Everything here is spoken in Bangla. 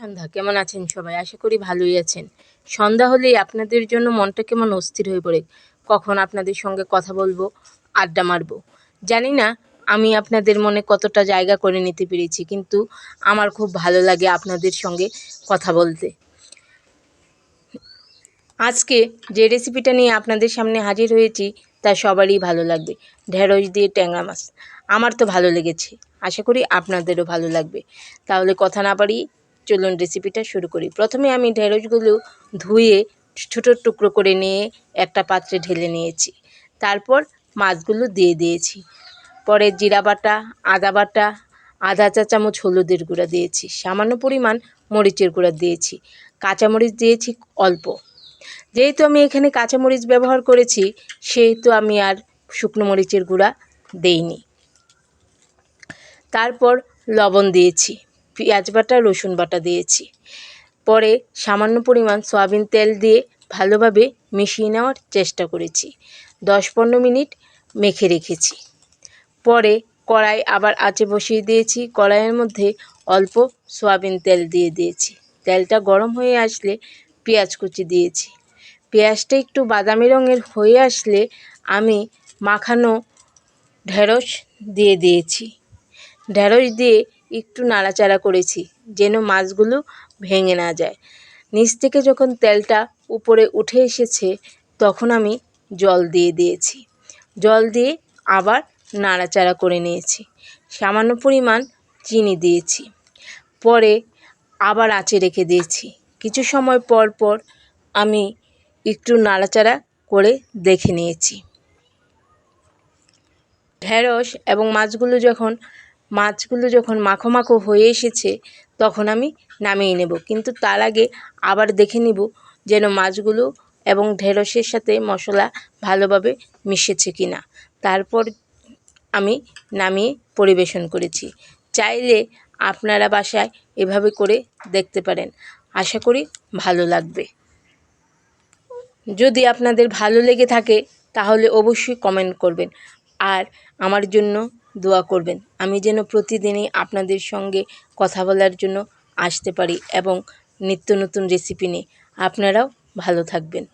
সন্ধ্যা। কেমন আছেন সবাই? আশা করি ভালোই আছেন। সন্ধ্যা হলেই আপনাদের জন্য মনটা কেমন অস্থির হয়ে পড়ে। কখন আপনাদের সঙ্গে কথা বলব, আড্ডা মারবো। জানি না, আমি আপনাদের মনে কতটা জায়গা করে নিতে পেরেছি, কিন্তু আমার খুব ভালো লাগে আপনাদের সঙ্গে কথা বলতে। আজকে যে রেসিপিটা নিয়ে আপনাদের সামনে হাজির হয়েছি, তা সবারই ভালো লাগবে। ঢেঁড়স দিয়ে ট্যাংরা মাছ। আমার তো ভালো লেগেছে। আশা করি আপনাদেরও ভালো লাগবে। তাহলে কথা না বাড়িয়ে চলুন রেসিপিটা শুরু করি। প্রথমে আমি ঢেঁড়সগুলো ধুয়ে ছোটো টুকরো করে নিয়ে একটা পাত্রে ঢেলে নিয়েছি। তারপর মাছগুলো দিয়ে দিয়েছি। পরে জিরা বাটা, আদা বাটা, আধা চা চামচ হলুদের গুঁড়া দিয়েছি। সামান্য পরিমাণ মরিচের গুঁড়া দিয়েছি। কাঁচামরিচ দিয়েছি অল্প। যেহেতু আমি এখানে কাঁচামরিচ ব্যবহার করেছি, সেহেতু আমি আর শুকনো মরিচের গুঁড়া দেইনি। তারপর লবণ দিয়েছি। পেঁয়াজ বাটা, রসুন বাটা দিয়েছি। পরে সামান্য পরিমাণ সয়াবিন তেল দিয়ে ভালোভাবে মিশিয়ে নেওয়ার চেষ্টা করেছি। দশ পনেরো মিনিট মেখে রেখেছি। পরে কড়াই আবার আঁচে বসিয়ে দিয়েছি। কড়াইয়ের মধ্যে অল্প সয়াবিন তেল দিয়ে দিয়েছি। তেলটা গরম হয়ে আসলে পেঁয়াজ কুচি দিয়েছি। পেঁয়াজটা একটু বাদামি রঙের হয়ে আসলে আমি মাখানো ঢেঁড়স দিয়ে দিয়েছি। ঢেঁড়স দিয়ে একটু নাড়াচাড়া করেছি, যেন মাছগুলো ভেঙে না যায়। নিচ থেকে যখন তেলটা উপরে উঠে এসেছে, তখন আমি জল দিয়ে দিয়েছি। জল দিয়ে আবার নাড়াচাড়া করে নিয়েছি। সামান্য পরিমাণ চিনি দিয়েছি। পরে আবার আঁচে রেখে দিয়েছি। কিছু সময় পর পর আমি একটু নাড়াচাড়া করে দেখে নিয়েছি। ঢেঁড়স এবং মাছগুলো যখন মাছগুলো যখন মাখো মাখো হয়ে এসেছে, তখন আমি নামিয়ে নেব। কিন্তু তার আগে আবার দেখে নিব যেন মাছগুলো এবং ঢেঁড়সের সাথে মশলা ভালোভাবে মিশেছে কি না তারপর আমি নামিয়ে পরিবেশন করেছি। চাইলে আপনারা বাসায় এভাবে করে দেখতে পারেন। আশা করি ভালো লাগবে। যদি আপনাদের ভালো লেগে থাকে, তাহলে অবশ্যই কমেন্ট করবেন। আর আমার জন্য দোয়া করবেন। আমি যেন প্রতিদিনই আপনাদের সঙ্গে কথা বলার জন্য আসতে পারি এবং নিত্য নতুন রেসিপি নিয়ে। আপনারাও ভালো থাকবেন।